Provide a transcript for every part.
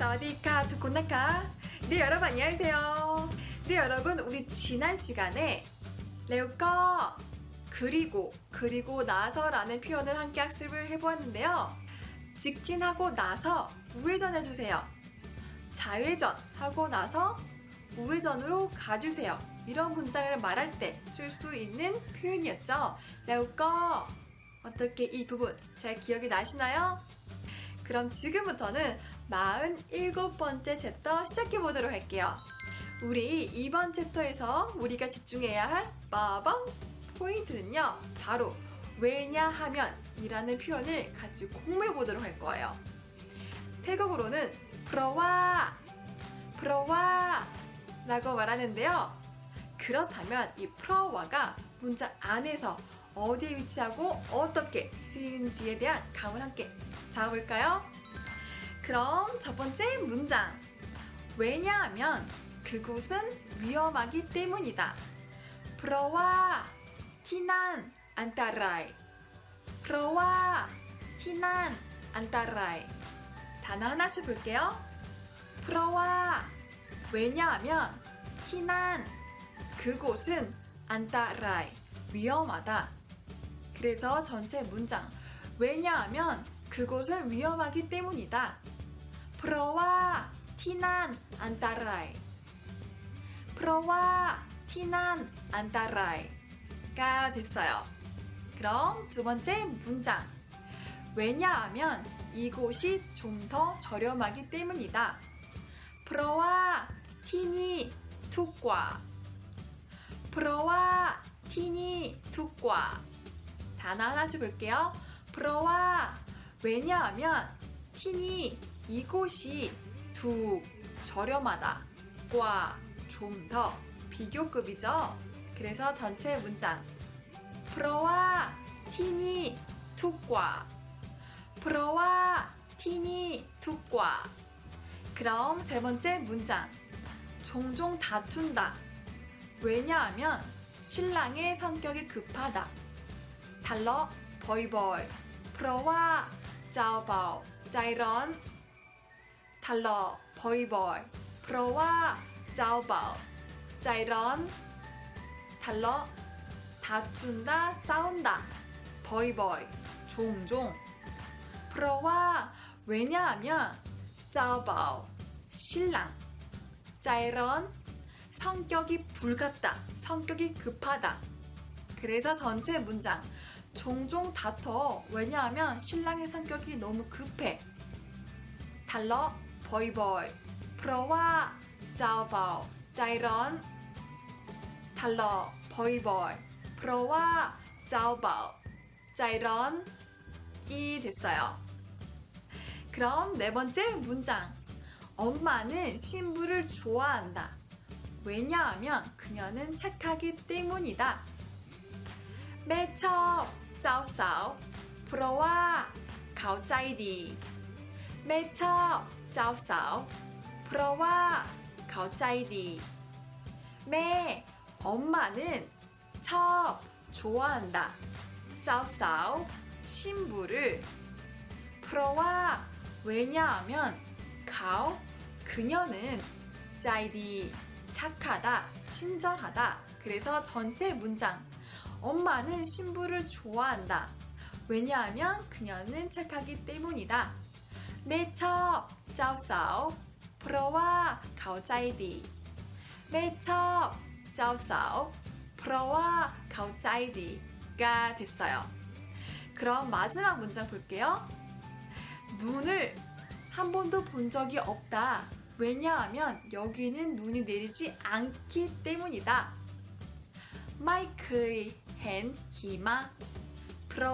사와디카 두콘나카 네 여러분 안녕하세요. 네 여러분 우리 지난 시간에 레오꺼 그리고 그리고 나서라는 표현을 함께 학습을 해보았는데요. 직진하고 나서 우회전 해주세요. 좌회전 하고 나서 우회전으로 가주세요. 이런 문장을 말할 때 쓸 수 있는 표현이었죠. 레오꺼 어떻게 이 부분 잘 기억이 나시나요? 그럼 지금부터는 47번째 챕터 시작해보도록 할게요. 우리 이번 챕터에서 우리가 집중해야 할 빠방 포인트는요. 바로 왜냐하면 이라는 표현을 같이 공부해보도록 할 거예요. 태국어로는 프로와 프로와 라고 말하는데요. 그렇다면 이 프로와가 문장 안에서 어디에 위치하고 어떻게 쓰이는지에 대한 감을 함께 잡아볼까요? 그럼 첫 번째 문장. 왜냐하면 그곳은 위험하기 때문이다. 프로와 티난 안타라이. 프로와 티난 안타라이. 단어 하나씩 볼게요. 프로와 왜냐하면 티난 그곳은 안타라이 위험하다. 그래서 전체 문장 왜냐하면 그곳은 위험하기 때문이다. 티난 안타라이가 됐어요. 그럼 두 번째 문장. 왜냐하면 이곳이 좀 더 저렴하기 때문이다. 프로와 티니 툭과. 프로와 티니 툭과. 단어 하나씩 볼게요. 프로와 왜냐하면 티니 이곳이 두 저렴하다 과 좀 더 비교급이죠. 그래서 전체 문장. 프로와 티니 툭과. 프로와 티니 툭과. 그럼 세 번째 문장. 종종 다툰다. 왜냐하면 신랑의 성격이 급하다. 달러 보이보이 프로와 짜오바오 짜이런 달러 보이보이. 프로와 짜오바오. 짜이런 달러. 다툰다 싸운다. 보이보이. 종종. 프로와 왜냐하면 짜오바오. 신랑. 짜이런 성격이 불같다. 성격이 급하다. 그래서 전체 문장. 종종 다퉈. 왜냐하면 신랑의 성격이 너무 급해. 달러 보이보이 프로와 짜오바오 짜이런 달러 보이보이 프로와 짜오바오 짜이런 이 됐어요. 그럼 네 번째 문장 엄마는 신부를 좋아한다. 왜냐하면 그녀는 착하기 때문이다. แม่ชอบเจ้าสาว เพร แม่ชอบเจ้าสาว เพราะว่าเขาใจดี แม่ 엄마는 첩 좋아한다. เจ้าสาว 신부를 เพราะว่า 왜냐하면 เขา 그녀는 ใจดี 착하다, 친절하다. 그래서 전체 문장 엄마는 신부를 좋아한다. 왜냐하면 그녀는 착하기 때문이다. 내 첩, 짜오싸오, 프로와 가오짜이디. 내 첩, 짜오싸오, 프로와 가오짜이디가 됐어요. 그럼 마지막 문장 볼게요. 눈을 한 번도 본 적이 없다. 왜냐하면 여기는 눈이 내리지 않기 때문이다. 마이크의 เห็นหิมะเพรา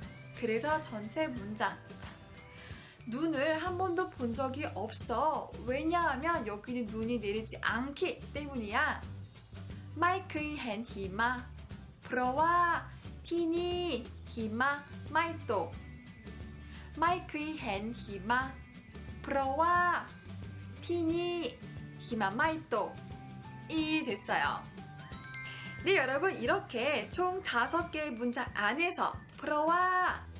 그래서 전체 문장 눈을 한 번도 본 적이 없어. 왜냐하면 여기는 눈이 내리지 않기 때문이야. 마이크의 헨 히마. 브러와 티니 히마 마이토. 마이크의 헨 히마. 브러와 티니 히마 마이토. 이 됐어요. 네, 여러분 이렇게 총 다섯 개의 문장 안에서 브러와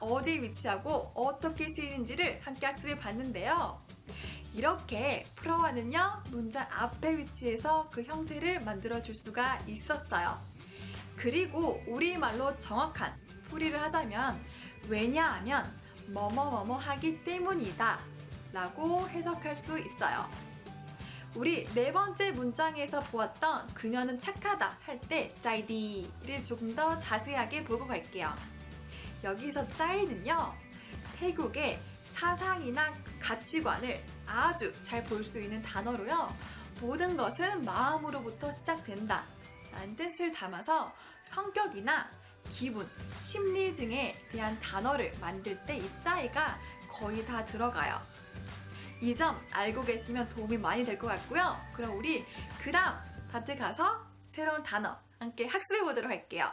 어디에 위치하고 어떻게 쓰이는지를 함께 학습해 봤는데요. 이렇게 프로와는요 문장 앞에 위치해서 그 형태를 만들어 줄 수가 있었어요. 그리고 우리말로 정확한 풀이를 하자면 왜냐하면 뭐뭐뭐뭐 하기 때문이다 라고 해석할 수 있어요. 우리 네 번째 문장에서 보았던 그녀는 착하다 할 때 짜이디를 조금 더 자세하게 보고 갈게요. 여기서 짜이는요 태국의 사상이나 가치관을 아주 잘 볼 수 있는 단어로요. 모든 것은 마음으로부터 시작된다. 라는 뜻을 담아서 성격이나 기분, 심리 등에 대한 단어를 만들 때이 짜이가 거의 다 들어가요. 이 점 알고 계시면 도움이 많이 될 것 같고요. 그럼 우리 그 다음 파트 가서 새로운 단어 함께 학습해 보도록 할게요.